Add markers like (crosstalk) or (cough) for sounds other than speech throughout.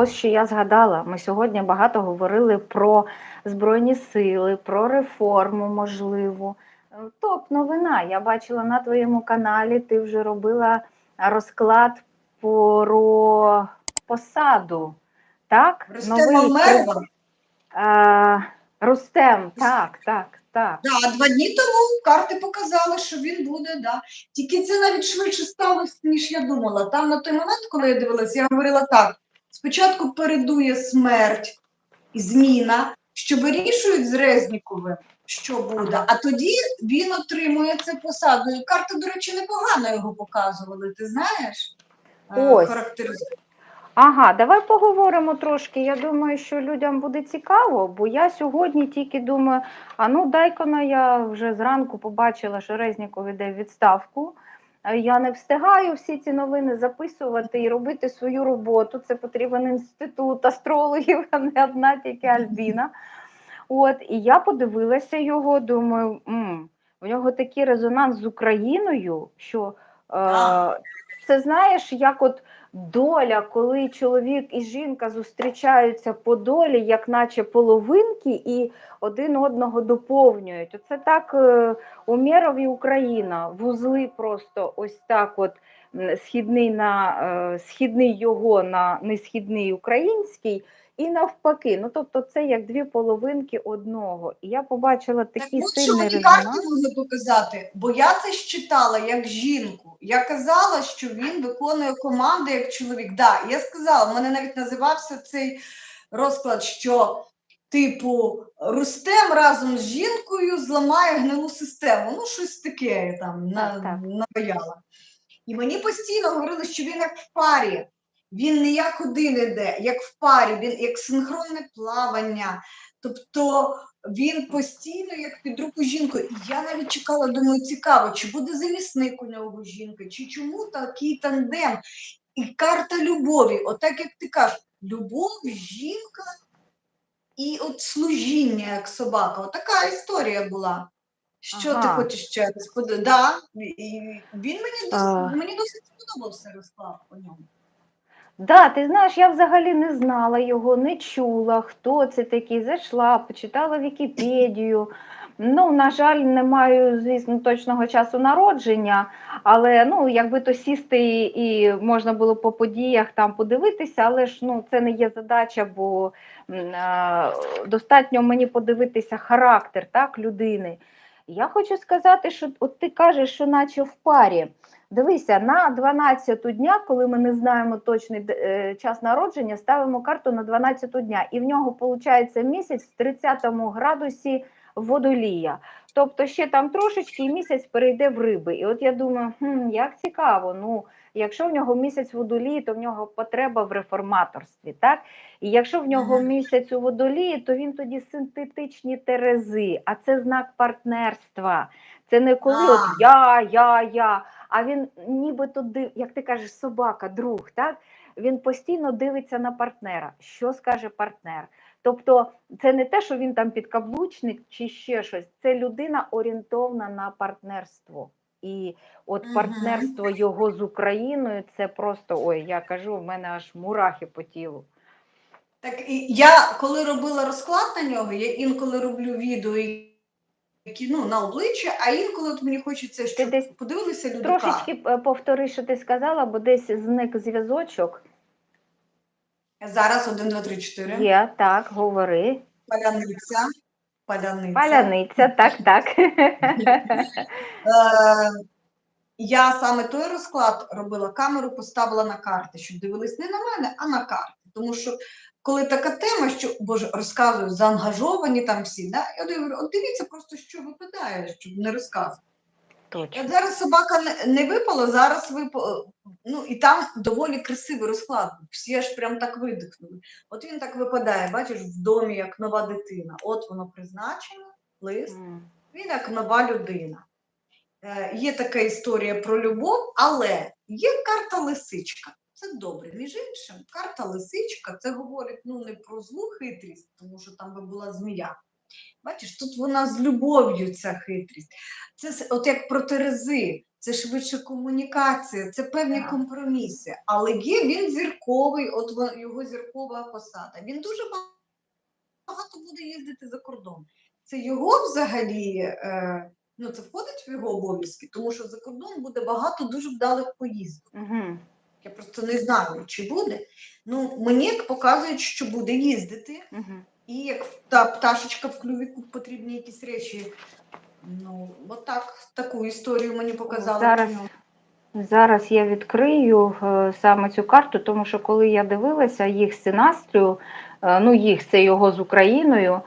Ось що я згадала. Ми сьогодні багато говорили про Збройні сили, про реформу можливу. Е, Топ новина. Я бачила на твоєму каналі, ти вже робила розклад про посаду. Так? Рустема Умерова? Е, Рустем, так, так, так. Да, два дні тому карти показали, що він буде, да. Тільки це навіть швидше сталося, ніж я думала. Там на той момент, коли я дивилася, я говорила так: спочатку передує смерть і зміна, що вирішують з Резніковим, що буде, а тоді він отримує це посаду. І карти, до речі, непогано його показували, ти знаєш? Е, Ось. Характеризують. Ага, давай поговоримо трошки. Я думаю, що людям буде цікаво, бо я сьогодні тільки думаю, а ну дай-ка я вже зранку побачила, що Резніков іде в відставку. Е, Я не встигаю всі ці новини записувати і робити свою роботу. Це потрібен інститут астрологів, а не одна тільки Альбіна. От, і я подивилася його, думаю, м, в нього такий резонанс з Україною, що е, це знаєш, як от доля, коли чоловік і жінка зустрічаються по долі, як наче половинки, і один одного доповнюють. Оце так у Умєров і Україна, вузли просто ось так, от східний на е, східний його на несхідний український. І навпаки, ну тобто це як дві половинки одного. І я побачила Так такий от що сильний резонанс. карти показати, бо я це считала як жінку. Я казала, що він виконує команди як чоловік. Да, я сказала, в мене навіть називався цей розклад, що типу Рустем разом з жінкою зламає гнилу систему. Ну, щось таке я там на, Так, так. І мені постійно говорили, що він як в парі. Він не як один іде, як в парі, він як синхронне плавання. Тобто він постійно як під руку жінкою. І я навіть чекала, думаю, цікаво, чи буде замісник у нього жінка, чи чому такий тандем? І карта любові, отак як ти кажеш, любов, жінка і от служіння як собака. Отака історія була. Що ти хочеш ще раз? Да, і він мені, дос... А. мені досить сподобався розклад по ньому. Да, ти знаєш, я взагалі не знала його, не чула, хто це такий. Зайшла, почитала Вікіпедію. Ну, на жаль, не маю, звісно, точного часу народження, але ну, якби то сісти і, і можна було по подіях там подивитися, але ж ну, це не є задача, бо е, достатньо мені подивитися характер так, людини. Я хочу сказати, що от ти кажеш, що наче в парі. Дивися, на 12 дня, коли ми не знаємо точний е, час народження, ставимо карту на 12 дня, і в нього виходить місяць в 30 градусі водолія. Тобто ще там трошечки і місяць перейде в риби. І от я думаю, хм, як цікаво. Ну, якщо в нього місяць водолії, то в нього потреба в реформаторстві. так? І якщо в нього місяць у водолії, то він тоді синтетичні терези, а це знак партнерства. Це не коли от я, я, я. А він нібито див, як ти кажеш, собака, друг, так? Він постійно дивиться на партнера. Що скаже партнер? Тобто, це не те, що він там підкаблучник чи ще щось. Це людина орієнтована на партнерство. І от партнерство його з Україною це просто ой, я кажу, в мене аж мурахи по тілу. Так і я коли робила розклад на нього, я інколи роблю відео, які ну на обличчя, а інколи от мені хочеться, щоб десь подивилися люди. Трошечки е, повтори, що ти сказала, бо десь зник зв'язочок. Зараз один, два, три, чотири. Є, так, говори. Паляниця. Паляниця. Паляниця, так, так. Е, я саме той розклад робила камеру, поставила на карти, щоб дивились не на мене, а на карти. Тому що коли така тема, що боже, розказую, заангажовані там всі, да? я говорю, от дивіться просто, що випадає, щоб не розказувати. Точно. Зараз собака не, не випала, зараз випала. Ну і там доволі красивий розклад. Всі аж прям так видихнули. От він так випадає, бачиш, в домі як нова дитина. От воно призначено, лист. М. Він як нова людина. Е, є така історія про любов, але є карта лисичка. Це добре. Між іншим, карта лисичка це говорить ну не про злу хитрість, тому що там би була змія. Бачиш, тут вона з любов'ю ця хитрість. Це от як про Терези. це швидше комунікація, це певні компроміси. Але є він зірковий, от його зіркова посада. Він дуже багато буде їздити за кордон. Це його взагалі, е, ну це входить в його обов'язки, тому що за кордон буде багато дуже вдалих поїздок. Угу. Я просто не знаю, чи буде. Ну, мені показують, що буде їздити, Угу. І як та пташечка в клювіку потрібні якісь речі. Ну, от так, таку історію мені показали. Зараз. Зараз я відкрию е, саме цю карту, тому що коли я дивилася їх з е, ну їх це його з Україною,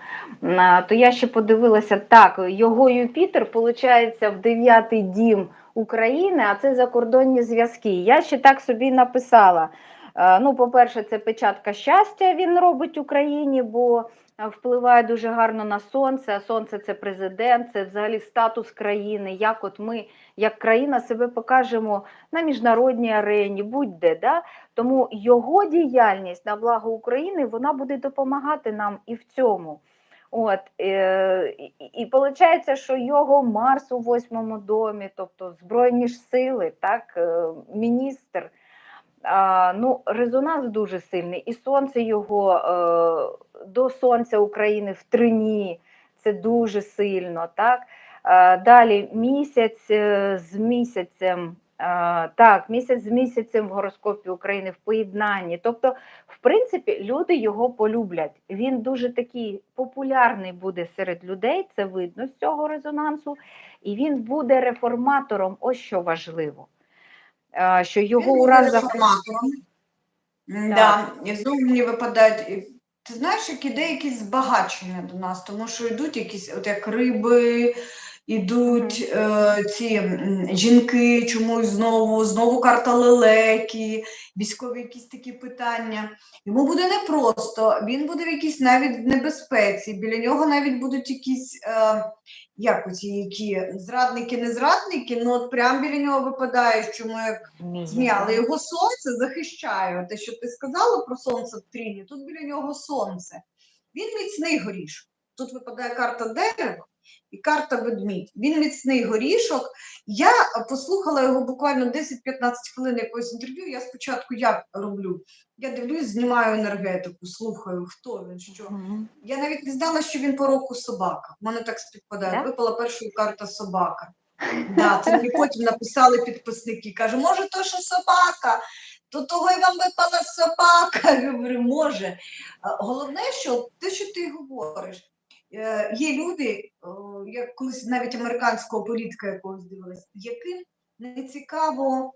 то я ще подивилася так, його Юпітер, виходить, в дев'ятий дім України, а це закордонні зв'язки. Я ще так собі написала. Е, Ну, по-перше, це печатка щастя він робить Україні, бо е, впливає дуже гарно на сонце. А сонце це президент, це взагалі статус країни. Як от ми як країна себе покажемо на міжнародній арені, будь-де. Да? Тому його діяльність на благо України вона буде допомагати нам і в цьому. От, е, і, і виходить, що його Марс у восьмому домі, тобто Збройні ж сили, так, міністр. Ну, резонанс дуже сильний. І сонце його е, до сонця України в трині, це дуже сильно. Так? Е, Далі місяць е, з місяцем. Так, місяць з місяцем в гороскопі України в поєднанні. Тобто, в принципі, люди його полюблять. Він дуже такий популярний буде серед людей, це видно з цього резонансу, і він буде реформатором. Ось що важливо. Що його за реформатором. Да. І знову мені випадають. Ти знаєш, як іде якісь збагачення до нас, тому що йдуть якісь, от як риби, ідуть е, ці жінки, чомусь знову, знову карта лелеки, військові якісь такі питання. Йому буде непросто, він буде в якійсь навіть небезпеці. Біля нього навіть будуть якісь, е, як оці які зрадники, не зрадники, ну от прямо біля нього випадає, що ми як. Змія, але його сонце захищає. Те, що ти сказала про сонце в тріні, тут біля нього сонце. Він міцний горішок. Тут випадає карта дерева і карта ведмідь. Він міцний горішок. Я послухала його буквально 10-15 хвилин якогось інтерв'ю. Я спочатку як роблю? Я дивлюсь, знімаю енергетику, слухаю, хто він, що. Мгм. Я навіть не знала, що він по року собака. У мене так співпадає. Да? Випала перша карта собака. Да, це мені потім написали підписники. Каже, може, то що собака, то того й вам випала собака. Я говорю, може. Головне, що те, що ти говориш, є люди, я колись навіть американського політика якогось дивилась, яким не цікаво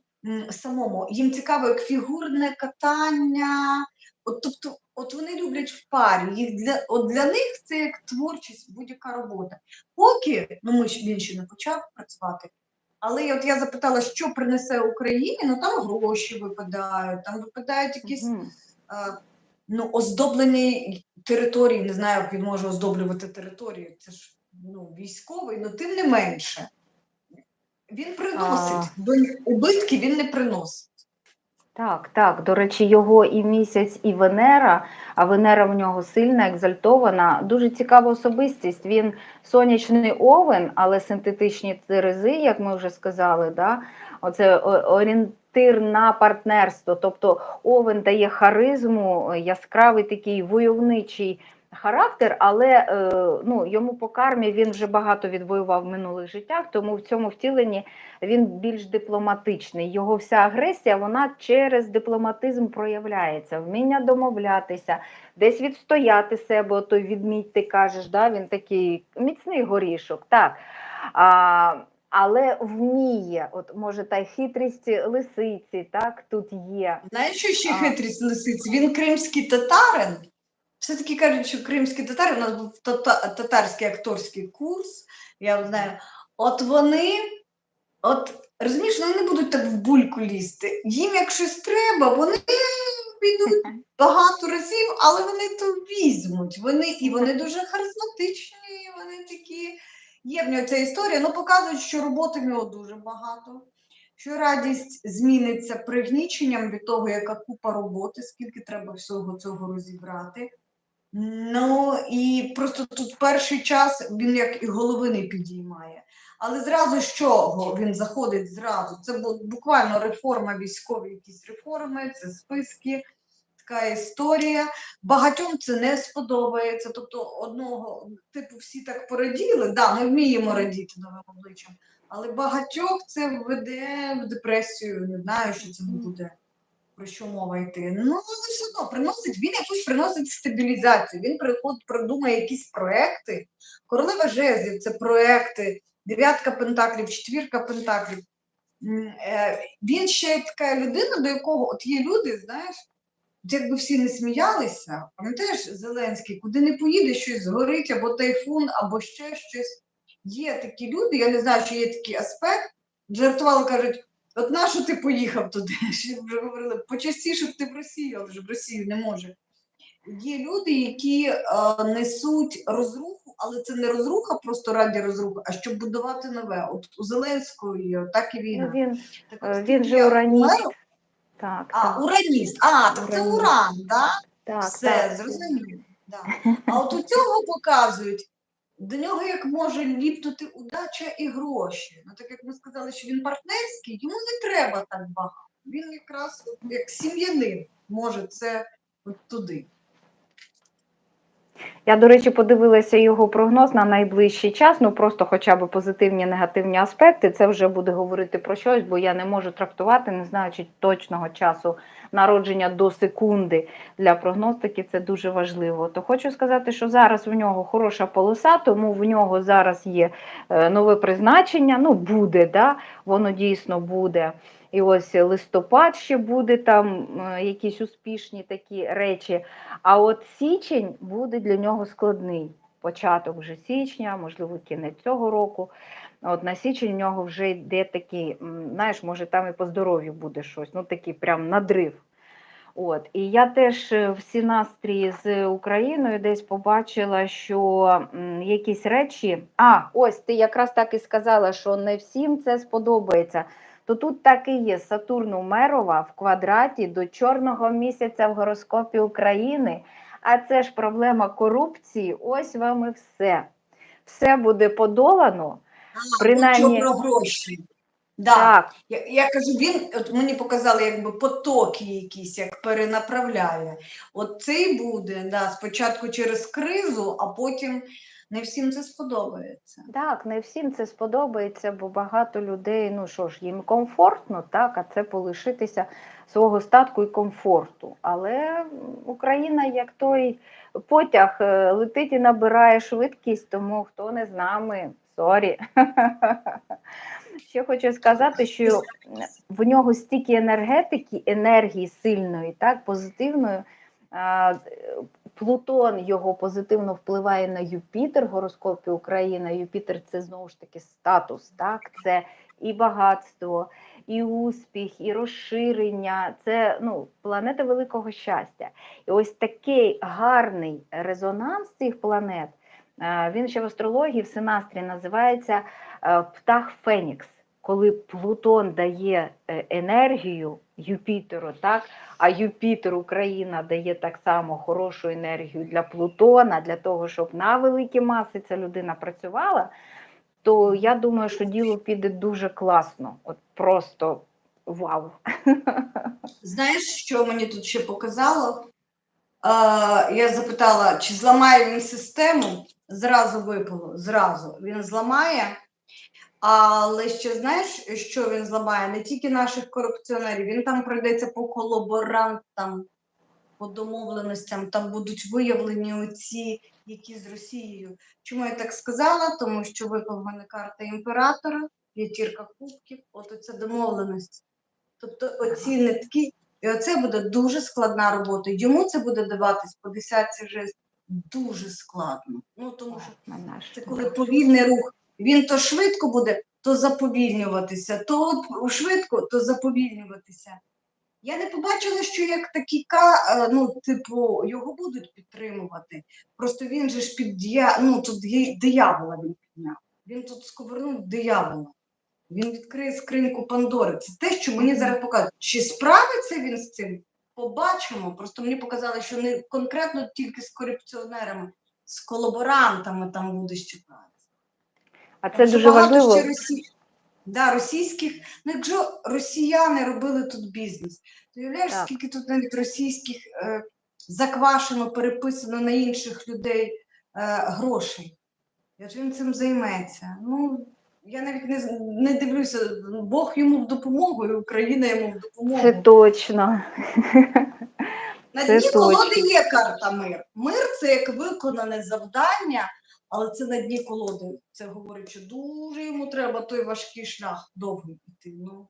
самому, їм цікаво як фігурне катання. От, тобто, от вони люблять в парі. Їх для, от для них це як творчість, будь-яка робота. Поки ну ми він ще не почав працювати. Але от я запитала, що принесе Україні, ну там гроші випадають, там випадають якісь Мгм. е, ну, оздоблені території. Не знаю, як він може оздоблювати територію. Це ж ну, військовий, але тим не менше. Він приносить, а... убитки він не приносить. Так, так. До речі, його і місяць, і Венера, а Венера в нього сильна, екзальтована. Дуже цікава особистість. Він сонячний овен, але синтетичні терези, як ми вже сказали, да? оце орієнтир на партнерство. Тобто овен дає харизму, яскравий такий войовничий характер, але е, ну, йому по кармі він вже багато відвоював в минулих життях, тому в цьому втіленні він більш дипломатичний. Його вся агресія вона через дипломатизм проявляється, вміння домовлятися, десь відстояти себе. От той відмідь, ти кажеш, да, він такий міцний горішок. так. А, але вміє, от може та й хитрість лисиці, так тут є. Знаєш, що ще хитрість лисиці? Він кримський татарин. Все-таки кажуть, що кримські татари, у нас був татарський акторський курс, я знаю. От вони, от розумієш, вони не будуть так в бульку лізти. Їм, як щось треба, вони підуть багато разів, але вони то візьмуть. Вони, і вони дуже харизматичні, вони такі. Є в нього ця історія, ну показують, що роботи в нього дуже багато. Що радість зміниться пригніченням від того, яка купа роботи, скільки треба всього цього розібрати. Ну і просто тут перший час він як і голови не підіймає. Але зразу з чого він заходить зразу? Це бу- буквально реформа, військові якісь реформи, це списки, така історія. Багатьом це не сподобається. Тобто, одного типу всі так пораділи. Да, ми вміємо радіти новим обличчям, але багатьох це введе в депресію. Не знаю, що це буде. Про що мова йти? Ну, але все одно приносить, він якусь приносить стабілізацію. Він приходить, продумає якісь проекти. Королева жезлів це проекти, дев'ятка пентаклів, четвірка пентаклів. Е, Він ще така людина, до якого от є люди, знаєш, якби всі не сміялися, пам'ятаєш Зеленський, куди не поїде, щось згорить, або тайфун, або ще щось. Є такі люди, я не знаю, що є такий аспект. Жартували, кажуть, от на що ти поїхав туди? (laughs) Вже говорили, почастіше б ти в Росію, але ж в Росію не може. Є люди, які е, несуть розруху, але це не розруха просто раді розрухи, а щоб будувати нове. От у Зеленської так і Ну, він, Так е, він же ураніст. маю- Так, А, так, ураніст. А, так це уран, да? так, Все, так. зрозуміло. Да. А от у цього показують, до нього як може ліпнути удача і гроші. Ну, так як ми сказали, що він партнерський, йому не треба так багато. Він якраз як сім'янин може це от туди. Я, до речі, подивилася його прогноз на найближчий час. Ну просто хоча б позитивні негативні аспекти. Це вже буде говорити про щось, бо я не можу трактувати, не знаючи точного часу народження до секунди для прогностики. Це дуже важливо. То хочу сказати, що зараз в нього хороша полоса, тому в нього зараз є е, нове призначення. Ну буде, да, воно дійсно буде. І ось листопад ще буде там е, якісь успішні такі речі. А от січень буде для нього складний. Початок вже січня, можливо, кінець цього року. От на січень в нього вже йде такий, знаєш, може там і по здоров'ю буде щось, ну такий прям надрив. От. І я теж е, в сінастрії з Україною десь побачила, що якісь речі. А, ось ти якраз так і сказала, що не всім це сподобається. То тут так і є. Сатурн Мерова в квадраті до чорного місяця в гороскопі України. А це ж проблема корупції. Ось вам і все. Все буде подолано. А, Принаймні- про гроші. Да. Так, Я, я кажу, він от мені показали якби потоки якісь, як перенаправляє. От цей буде да, спочатку через кризу, а потім не всім це сподобається. Так, не всім це сподобається, бо багато людей, ну що ж, їм комфортно, так, а це полишитися свого статку і комфорту. Але Україна, як той потяг, е, летить і набирає швидкість, тому хто не з нами, сорі. (laughs) Ще хочу сказати, що в нього стільки енергетики, енергії сильної, так, позитивної. Плутон його позитивно впливає на Юпітер в гороскопі України. Юпітер це знову ж таки статус, так? Це і багатство, і успіх, і розширення. Це ну, планета великого щастя. І ось такий гарний резонанс цих планет. е, Він ще в астрології в синастрі називається е, птах Фенікс. Коли Плутон дає е, енергію Юпітеру, так, а Юпітер Україна дає так само хорошу енергію для Плутона, для того, щоб на великі маси ця людина працювала, то я думаю, що діло піде дуже класно. От просто вау. Знаєш, що мені тут ще показало? Я запитала, чи зламає він систему? Зразу випало, зразу. Він зламає. Але ще знаєш, що він зламає? Не тільки наших корупціонерів, він там пройдеться по колаборантам, по домовленостям, там будуть виявлені оці, які з Росією. Чому я так сказала? Тому що випав в мене карта імператора, п'ятірка кубків, от оця домовленість. Тобто оці нитки, і оце буде дуже складна робота. Йому це буде даватись по десятці вже дуже складно. Ну тому що це коли повільний рух. Він то швидко буде, то заповільнюватися, то швидко, то заповільнюватися. Я не побачила, що як такі е, ну, типу, його будуть підтримувати. Просто він же ж під дія... ну, тут диявола він підняв. Він тут сковернув диявола. Він відкриє скриньку Пандори. Це те, що мені зараз показують. Чи справиться він з цим? Побачимо. Просто мені показали, що не конкретно тільки з корупціонерами, з колаборантами там буде щепатися. А це дуже важливо. ще да, російських. Ну, якщо росіяни робили тут бізнес, то уявляєш, Так. скільки тут навіть російських е, заквашено, переписано на інших людей е, грошей. Як він цим займеться? Ну, я навіть не, не дивлюся, Бог йому в допомогу, і Україна йому в допомогу. Це точно. На дні колоди є карта мир. Мир це як виконане завдання, але це на дні колоди. Це говорить, що дуже йому треба той важкий шлях довгий піти. Ну,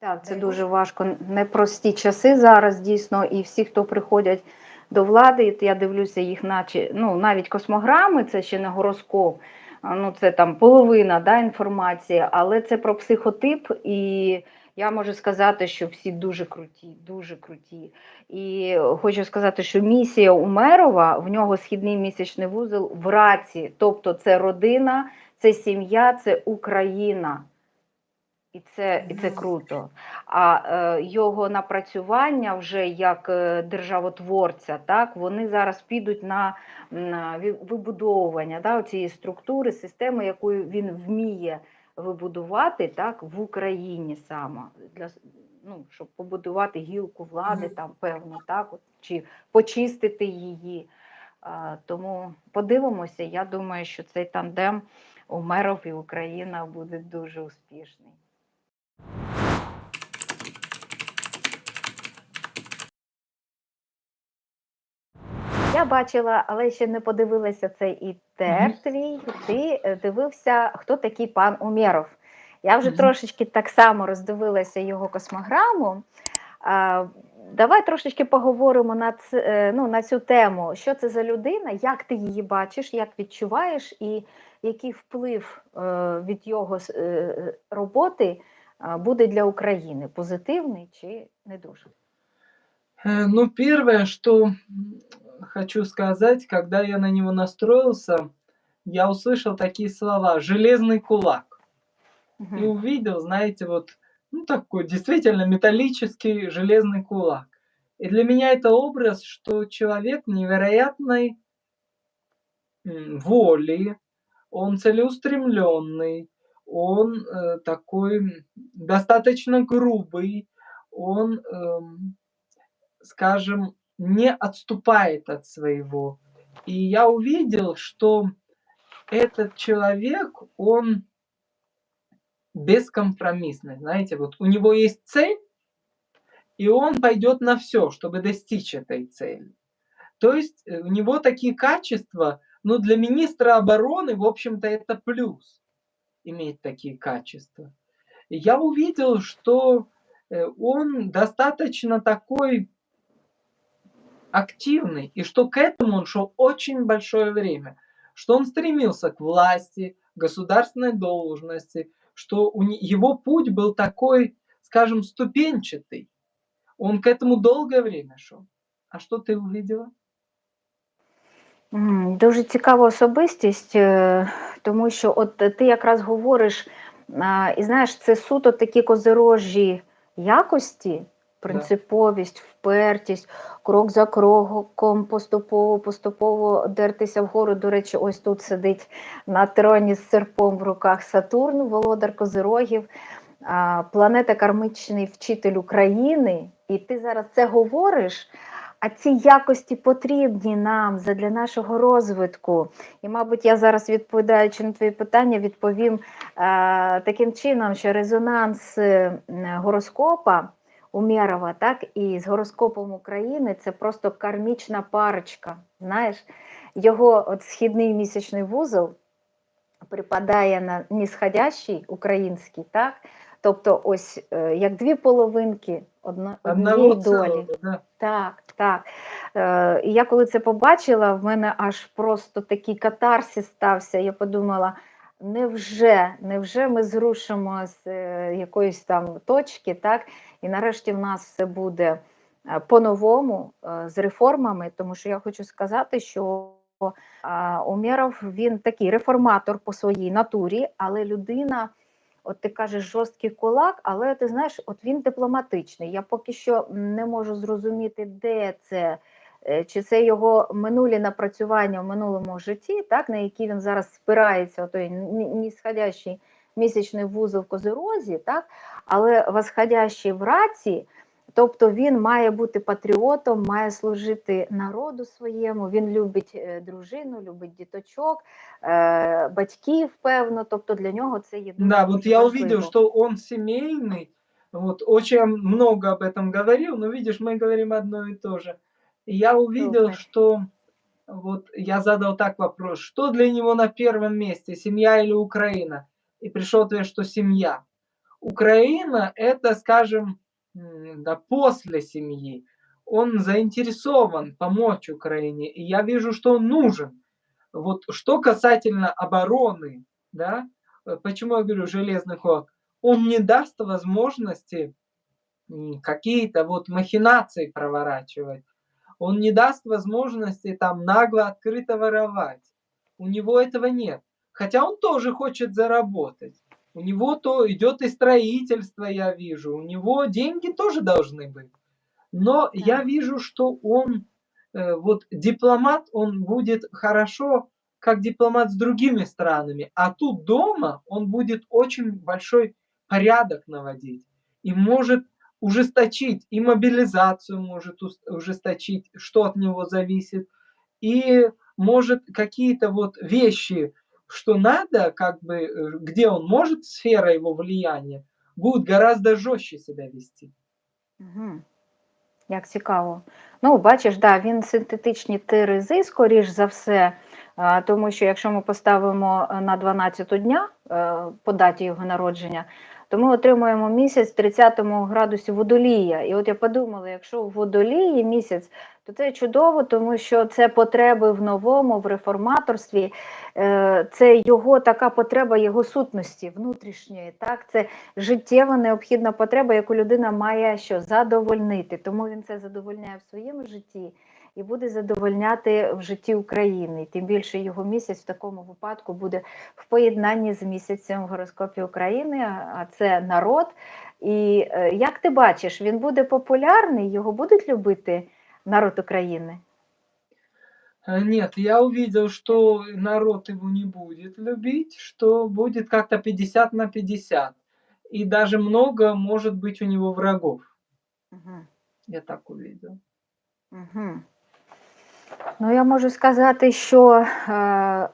Так, це дуже важко. Непрості часи зараз дійсно, і всі, хто приходять до влади, я дивлюся їх, наче ну навіть космограми, це ще не гороскоп. Ну, це там половина да, інформації, але це про психотип, і я можу сказати, що всі дуже круті, дуже круті. І хочу сказати, що місія Умерова в нього східний місячний вузол в раці, тобто це родина, це сім'я, це Україна. І це, і це круто. А е, його напрацювання вже як е, державотворця, так, вони зараз підуть на, на вибудовування да, цієї структури, системи, яку він вміє вибудувати так, в Україні саме, для, ну, щоб побудувати гілку влади, там, певно, так, от, чи почистити її. А, тому подивимося, я думаю, що цей тандем Умеров і Україна буде дуже успішний. Я бачила, але ще не подивилася цей ітер Мгм. твій. Ти е, дивився, хто такий пан Умєров. Я вже Мгм. трошечки так само роздивилася його космограму. А, давай трошечки поговоримо на, ц, е, ну, на цю тему. Що це за людина, як ти її бачиш, як відчуваєш, і який вплив е, від його роботи буде для України? Позитивний чи не дуже? Ну, первое, что хочу сказать, когда я на него настроился, я услышал такие слова «железный кулак». И Мгм. увидел, знаете, вот ну, такой действительно металлический железный кулак. И для меня это образ, что человек невероятной воли, он целеустремленный, он э, такой достаточно грубый, он, эм, скажем, не отступает от своего. И я увидел, что этот человек, он бескомпромиссный. Знаете, вот у него есть цель, и он пойдет на все, чтобы достичь этой цели. То есть э, у него такие качества, ну, для министра обороны, в общем-то, это плюс иметь такие качества. И я увидел, что э, он достаточно такой активный, и что к этому он шел очень большое время, что он стремился к власти, государственной должности, что у не- его путь был такой, скажем, ступенчатый. Он к этому долгое время шел. А что ты увидела? М, Дуже цікава особистість, е, тому що от е, ти якраз говориш, а, і знаєш, це суто такі козирожі якості, принциповість, впертість, крок за кроком, поступово, поступово дертися вгору. До речі, ось тут сидить на троні з серпом в руках Сатурн, володар Козирогів, планета кармічний вчитель України. І ти зараз це говориш. А ці якості потрібні нам для нашого розвитку. І, мабуть, я зараз, відповідаючи на твої питання, відповім е, таким чином, що резонанс е, гороскопа Умєрова, так, і з гороскопом України це просто кармічна парочка. Знаєш, його от східний місячний вузол припадає на нісходящий український, так? Тобто, ось е, як дві половинки одно, однієї Одного долі. да. Так, так. Е, і я коли це побачила, в мене аж просто такий катарсис стався. Я подумала, невже, невже ми зрушимо з е, якоїсь там точки, так? І нарешті в нас все буде е, по-новому е, з реформами, тому що я хочу сказати, що а, Умєров він такий реформатор по своїй натурі, але людина. От ти кажеш жорсткий кулак, але ти знаєш, от він дипломатичний. Я поки що не можу зрозуміти, де це е, чи це його минулі напрацювання в минулому житті, так, на які він зараз спирається, той нісходящий місячний вузол в козирозі, так, але восходящий в раці, тобто він має бути патріотом, має служити народу своєму, він любить е, дружину, любить діточок, е, батьків, певно, тобто для нього це є дуже, Да, вот дуже я важливо. увидел, что он семейный, вот очень много об этом говорил, но видишь, мы говорим одно и то же. И я увидел, Супер. что вот я задал так вопрос, что для него на первом месте, семья или Украина? И пришел ответ, что семья. Украина это, скажем, да, после семьи. Он заинтересован помочь Украине, и я вижу, что он нужен. Вот что касательно обороны, да, э, почему я говорю железный кулак, он не даст возможности какие-то вот махинации проворачивать. Он не даст возможности там нагло, открыто воровать. У него этого нет. Хотя он тоже хочет заработать. У него то идет и строительство, я вижу. У него деньги тоже должны быть. Но я Так. вижу, что он, э, вот дипломат, он будет хорошо, как дипломат с другими странами. А тут дома он будет очень большой порядок наводить. И может ужесточить, и мобилизацию может ужесточить, что от него зависит. И может какие-то вот вещи, что надо, как бы, э, где он может, сфера его влияния, будет гораздо жестче себя вести. Угу. Як цікаво. Ну, бачиш, да, він синтетичні тиризи, скоріш за все, тому що якщо ми поставимо е, на 12 дня е, по даті його народження, то ми отримуємо місяць в 30 градусі водолія. І от я подумала, якщо в водолії місяць, то це чудово, тому що це потреби в новому, в реформаторстві, е, це його така потреба, його сутності внутрішньої. Так? Це життєва необхідна потреба, яку людина має що задовольнити. Тому він це задовольняє в своєму житті і буде задовольняти в житті України. Тим більше його місяць в такому випадку буде в поєднанні з місяцем в гороскопі України, а це народ. І е, як ти бачиш, він буде популярний, його будуть любити народ України? Нет, я увидел, что народ его не будет любить, что будет как-то 50 на 50. И даже много может быть у него врагов. Угу. Я так увидел. Угу. Ну, я можу сказати, що е,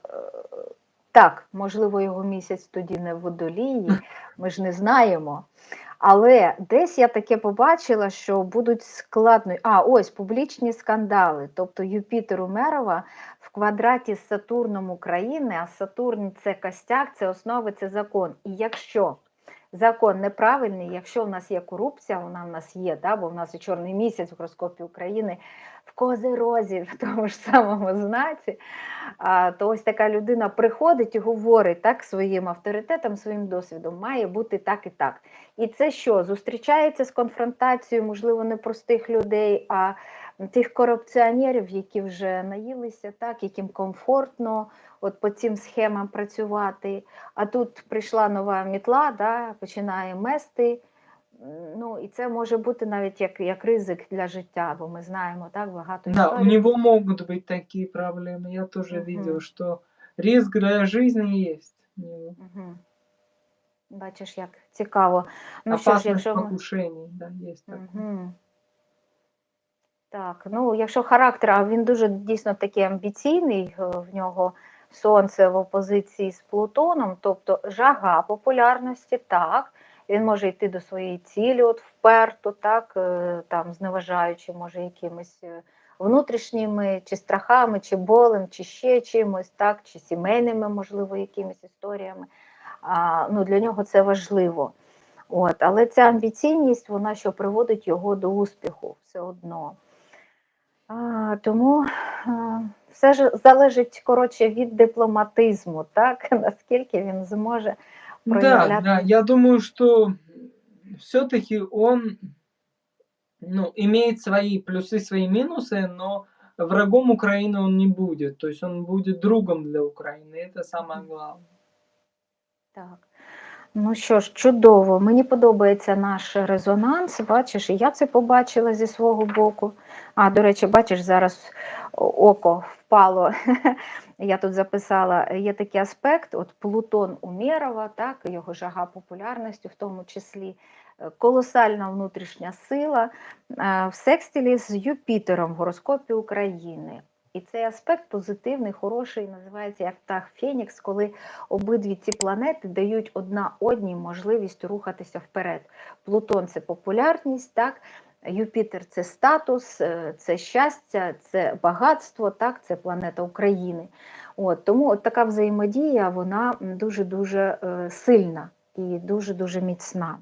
так, можливо, його місяць тоді не в водолії, (laughs) ми ж не знаємо. Але десь я таке побачила, що будуть складно. А, ось публічні скандали. Тобто Юпітер Умерова Мерова в квадраті з Сатурном України, а Сатурн це костяк, це основи, це закон. І якщо закон неправильний, якщо в нас є корупція, вона в нас є, да, бо в нас і чорний місяць в гороскопі України в Козерозі, в тому ж самому знаці, а, то ось така людина приходить і говорить так своїм авторитетом, своїм досвідом, має бути так і так. І це що? Зустрічається з конфронтацією, можливо, не простих людей, а тих корупціонерів, які вже наїлися, так, яким комфортно от по цим схемам працювати. А тут прийшла нова мітла, да, починає мести. Ну, і це може бути навіть як, як ризик для життя, бо ми знаємо так багато Да, у історій. него могут быть такие проблемы. Я тоже Мгм. видел, что риск для жизни есть. Угу. Бачиш, як цікаво. Ну що ж, якщо покушений, да, есть такое. Угу. Так, ну якщо характер, а він дуже дійсно такий амбіційний, е, в нього сонце в опозиції з Плутоном, тобто жага популярності, так, він може йти до своєї цілі, от вперто, так, е, там, зневажаючи, може, якимись е, внутрішніми чи страхами, чи болем, чи ще чимось, так, чи сімейними, можливо, якимись історіями. А, ну, для нього це важливо. От, але ця амбіційність, вона що приводить його до успіху все одно. А, тому а, все ж залежить коротше від дипломатизму, так? наскільки (laughs) він зможе Да, проявляти. да, я думаю, что все-таки он ну, имеет свои плюсы, свои минусы, но врагом Украины он не будет. То есть он будет другом для Украины. Это самое главное. Так. Ну що ж, чудово. Мені подобається наш резонанс. Бачиш, і я це побачила зі свого боку. А, до речі, бачиш, зараз око впало. (laughs) Я тут записала, є такий аспект, от Плутон Умєрова, так, його жага популярності, в тому числі е, колосальна внутрішня сила е, в секстилі з Юпітером в гороскопі України. І цей аспект позитивний, хороший, називається як птах Фенікс, коли обидві ці планети дають одна одній можливість рухатися вперед. Плутон це популярність, так? Юпітер це статус, е, це щастя, це багатство, так? це планета України. От, тому от така взаємодія вона дуже-дуже е, сильна і дуже-дуже міцна.